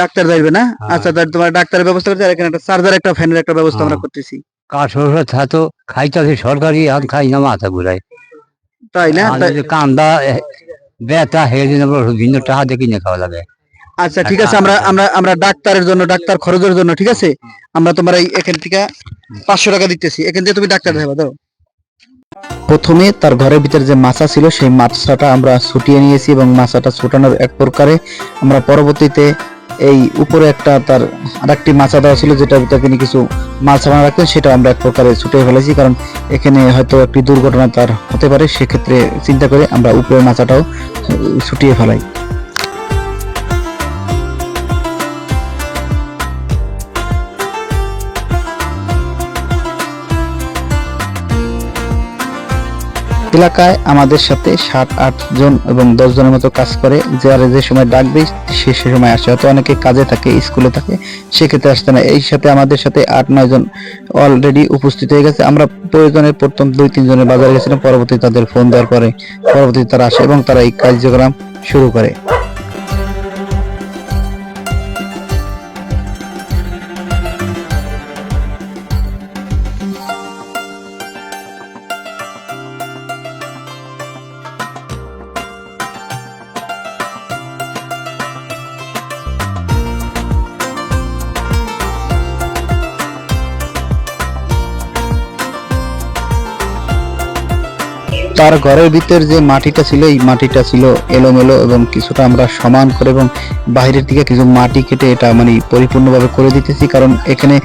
Doctor যাইবে না? হ্যাঁ। আচ্ছা তাহলে তোমার ডাক্তারের ব্যবস্থা করতে আর এখানে একটা চার্জার একটা ফ্যানের একটা ব্যবস্থা আমরা হ্যাঁ। করতেছি। ওষুধ থাতো খাইতাছে সরকারি আর খাই না মাথা ঘুরাই তাই না? কান্দা ব্যথা হেরে দিন ভিন্ন টাকা দিয়ে কিনে খাওয়া লাগে। আচ্ছা ঠিক আছে আমরা আমরা আমরা ডাক্তারের জন্য ডাক্তার খরচের জন্য ঠিক আছে? আমরা তোমার এই এখান থেকে পাঁচশো টাকা দিতেছি। এখান থেকে তুমি ডাক্তার দেখাবা দাও। প্রথমে তার ঘরের ভিতরে যে মাছা ছিল, সেই মাছাটা আমরা ছুটিয়ে নিয়েছি এবং মাছাটা ছুটানোর এক প্রকারে আমরা পরবর্তীতে এই উপরে একটা তার আরেকটি মাছা দেওয়া ছিল যেটা ভিতরে তিনি কিছু মাছ ছাড়া রাখতেন, সেটা আমরা এক প্রকারে ছুটিয়ে ফেলেছি। কারণ এখানে হয়তো একটি দুর্ঘটনা তার হতে পারে, সেক্ষেত্রে চিন্তা করে আমরা উপরের মাছাটাও ছুটিয়ে ফেলাই। এলাকায় আমাদের সাথে সাত, আট জন এবং দশ জনের মতো কাজ করে। যারা যে সময় ডাকবে সে সে সময় আসে। হয়তো অনেকে কাজে থাকে, স্কুলে থাকে, সেক্ষেত্রে আসতে না। এই সাথে আমাদের সাথে আট, নয় জন অলরেডি উপস্থিত হয়ে গেছে। আমরা প্রয়োজনের প্রথম দুই, তিন জনের বাজারে গেছিলাম। পরবর্তী তাদের ফোন দেওয়ার পরে পরবর্তী তারা আসে এবং তারা এই কার্যক্রম শুরু করে। তার ঘরের ভিতর যে মাটিটা ছিল, এই মাটিটা ছিল এলোমেলো এবং কিছুটা আমরা সমান করে এবং বাইরের দিকে কিছু মাটি কেটে এটা মানে পরিপূর্ণভাবে করে দিতেছি। কারণ এখানে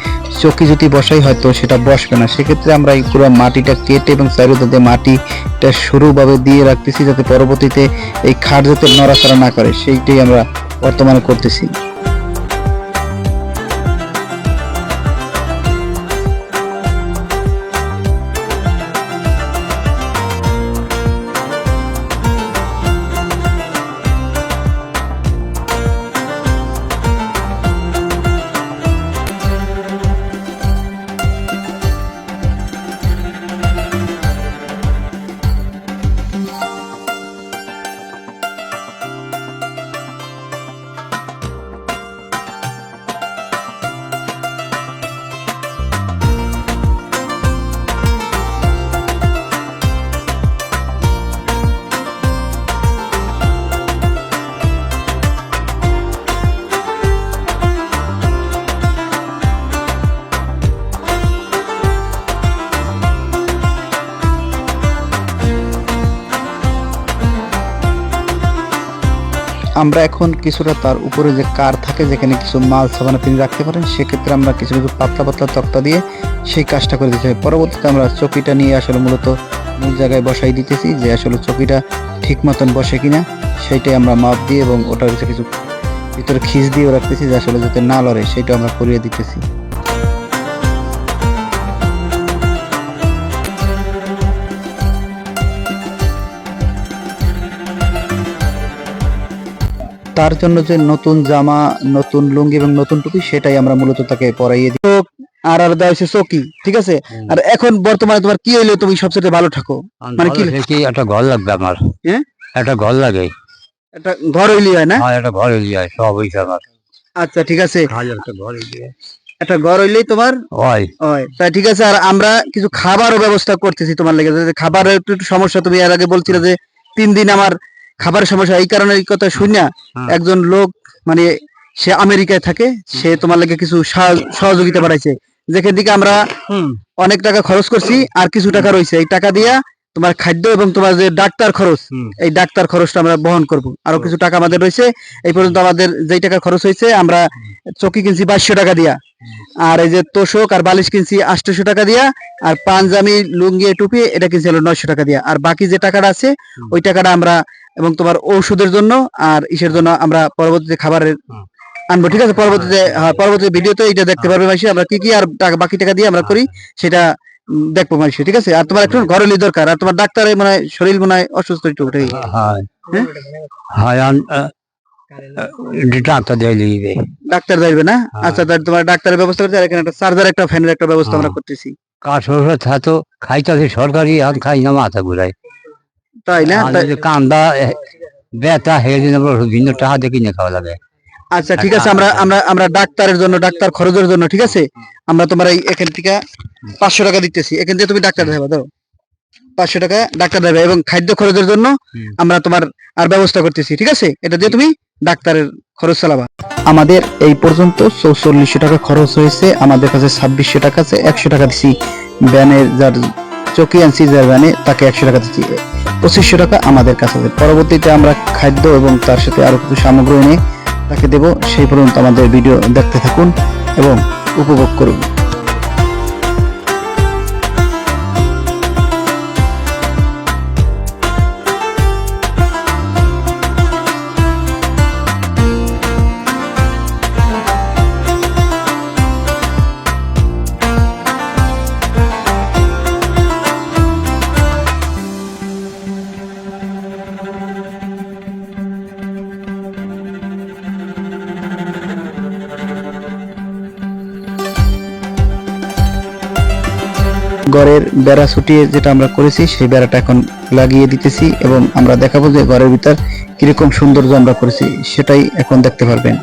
চকি যদি বসাই হয়তো সেটা বসবে না। সেক্ষেত্রে আমরা এই পুরো মাটিটা কেটে এবং চারিদিকে মাটিটা সরুভাবে দিয়ে রাখতেছি যাতে পরবর্তীতে এই খাট যাতে নড়াচড়া না করে, সেইটাই আমরা বর্তমানে করতেছি। আমরা এখন কিছুটা তার উপরে যে কার থাকে, যেখানে কিছু মাল সাবানা তিনি রাখতে পারেন, সেক্ষেত্রে আমরা কিছু কিছু পাতলা পাতলা তক্তা দিয়ে সেই কাজটা করে দিতে হবে। পরবর্তীতে আমরা চকিটা নিয়ে আসলে মূলত মূল জায়গায় বসাই দিতেছি যে আসলে চকিটা ঠিক মতন বসে কিনা। সেইটাই আমরা মাপ দিয়ে এবং ওটার কিছু কিছু ভিতরে খিচ দিয়েও রাখতেছি যে আসলে যাতে না লড়ে সেটা আমরা করিয়ে দিতেছি। তার জন্য যে নতুন জামা নতুন লুঙ্গি এবং নতুন টুপি সেটাই আমরা মূলত তাকে পরাইয়ে দিই। আর আর দেওয়া হয়েছে চকি ঠিক আছে? আর এখন বর্তমানে তোমার কি হইলে তুমি সবচেয়ে ভালো থাকো? মানে কি- একটা ঘর লাগবে আমার। হ্যাঁ? একটা ঘর লাগে। একটা ঘর হইলি হয় না? আর একটা ঘর হইলে যায় সব হইছে আমার। আচ্ছা ঠিক আছে। একটা ঘর হইলে একটা ঘর হইলেই তোমার? হয়। হয়। তা ঠিক আছে আর আমরা কিছু খাবারও ব্যবস্থা করতেছি তোমার লেগে। খাবারের একটু সমস্যা তুমি এর আগে বলছিলে যে তিন দিন আমার খাবারের সমস্যা এই কারণে এই কথা শুনিয়া হ্যাঁ। একজন লোক মানে সে আমেরিকায় থাকে সে তোমার লাগে কিছু সহযোগিতা বাড়াইছে। যেখান থেকে আমরা অনেক টাকা খরচ করছি আর কিছু টাকা রয়েছে। এই টাকা দিয়া তোমার খাদ্য এবং তোমার যে ডাক্তার খরচ এই ডাক্তার খরচটা আমরা বহন করব। আরও কিছু টাকা আমাদের রয়েছে এই পর্যন্ত আমাদের যেই টাকা খরচ হয়েছে আমরা চকি কিনছি বাইশশো টাকা দিয়া। আর এই যে তোষক আর বালিশ কিনছি আটশো টাকা দিয়া আর পাঞ্জাবি লুঙ্গি টুপি এটা কিনছি হলো নয়শো টাকা দিয়া। আর বাকি যে টাকাটা আছে ওই টাকাটা আমরা এবং তোমার ঔষধের জন্য আর ইসের জন্য আমরা পরবর্তীতে খাবারের আনব ঠিক আছে? পরবর্তীতে হ্যাঁ, পরবর্তী ভিডিওতে এটা দেখতে পারবে মাসি আমরা কি কি আর টাকা বাকি টাকা দিয়ে আমরা করি সেটা দেখব মাসি ঠিক আছে? আর তোমার একটু ঘরেলি দরকার আর তোমার ডাক্তারের মনে হয় শরীর মনে হয় অসুস্থ একটু ওটাই। হয় হ্যাঁ? হয়? ডাক্তার যাইবে না হ্যাঁ। আচ্ছা তাহলে তোমার ডাক্তারের ব্যবস্থা করতে আর এখানে একটা চার্জার একটা ফ্যানের একটা ব্যবস্থা আমরা হ্যাঁ। করতেছি। থাতো খাইতাছে সরকারি আর খাই না মাথা ঘুরাই তাই না? কান্দা ব্যথা হেরে দিন ভিন্ন টাকা দিয়ে কিনে খাওয়া লাগে আচ্ছা ঠিক আছে আমরা আমরা আমরা ডাক্তারের জন্য ডাক্তার খরচের জন্য ঠিক আছে? আমরা তোমার এই এখান থেকে পাঁচশো টাকা দিতেছি। এখান থেকে তুমি ডাক্তার দেখাবা দাও পাঁচশো টাকা ডাক্তার দেবে এবং খাদ্য খরচের জন্য আমরা তোমার আর ব্যবস্থা করতেছি ঠিক আছে? এটা দিয়ে তুমি ডাক্তারের খরচ চালাবা। আমাদের এই পর্যন্ত চৌচল্লিশশো টাকা খরচ হয়েছে। আমাদের কাছে ছাব্বিশশো টাকা আছে একশো টাকা দিচ্ছি ভ্যানের যার চকি আনছি যার ভ্যানে তাকে একশো টাকা দিচ্ছি পঁচিশশো টাকা আমাদের কাছে পরবর্তীতে আমরা খাদ্য এবং তার সাথে আরও কিছু সামগ্রী এনে তাকে দেব, সেই পর্যন্ত আমাদের ভিডিও দেখতে থাকুন এবং উপভোগ করুন। ঘরের বেড়া ছুটিয়ে যেটা আমরা করেছি, সেই বেড়াটা এখন লাগিয়ে দিতেছি এবং আমরা দেখাবো যে ঘরের ভিতর কীরকম সৌন্দর্য আমরা করেছি, সেটাই এখন দেখতে পারবেন।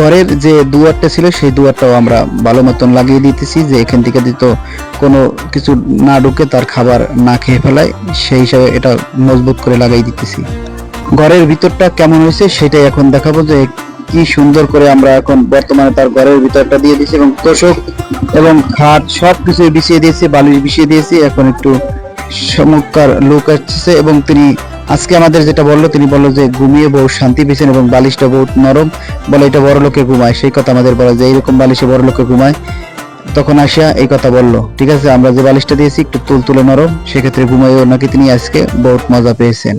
ঘরের যে দুয়ারটা ছিল, সেই দুয়ারটাও আমরা ভালো মতন লাগিয়ে দিতেছি যে এখান থেকে দিত কোনো কিছু না ঢুকে তার খাবার না খেয়ে ফেলায়, সেই হিসাবে এটা মজবুত করে লাগাই দিতেছি। ঘরের ভিতরটা কেমন হয়েছে সেটাই এখন দেখাবো যে কি সুন্দর করে আমরা এখন বর্তমানে তার ঘরের ভিতরটা দিয়ে দিয়েছি এবং তোষক এবং খাট সব কিছু বিছিয়ে দিয়েছি, বালিশ বিছিয়ে দিয়েছি, এখন একটু চমৎকার লোক আসছে এবং তিনি আজকে আমাদের যেটা বলল, তিনি বলল যে ঘুমিয়ে বউ শান্তি পেয়েছেন এবং বালিশটা বহুত নরম। বলে এটা বড় লোকে ঘুমায়, সেই কথা আমাদের বলে যে এইরকম বালিশে বড় লোকে ঘুমায়। তখন আসিয়া এই কথা বলল, ঠিক আছে, আমরা যে বালিশটা দিয়েছি একটু তুল তুলে নরম, সেক্ষেত্রে ঘুমাইও নাকি তিনি আজকে বহুত মজা পেয়েছেন।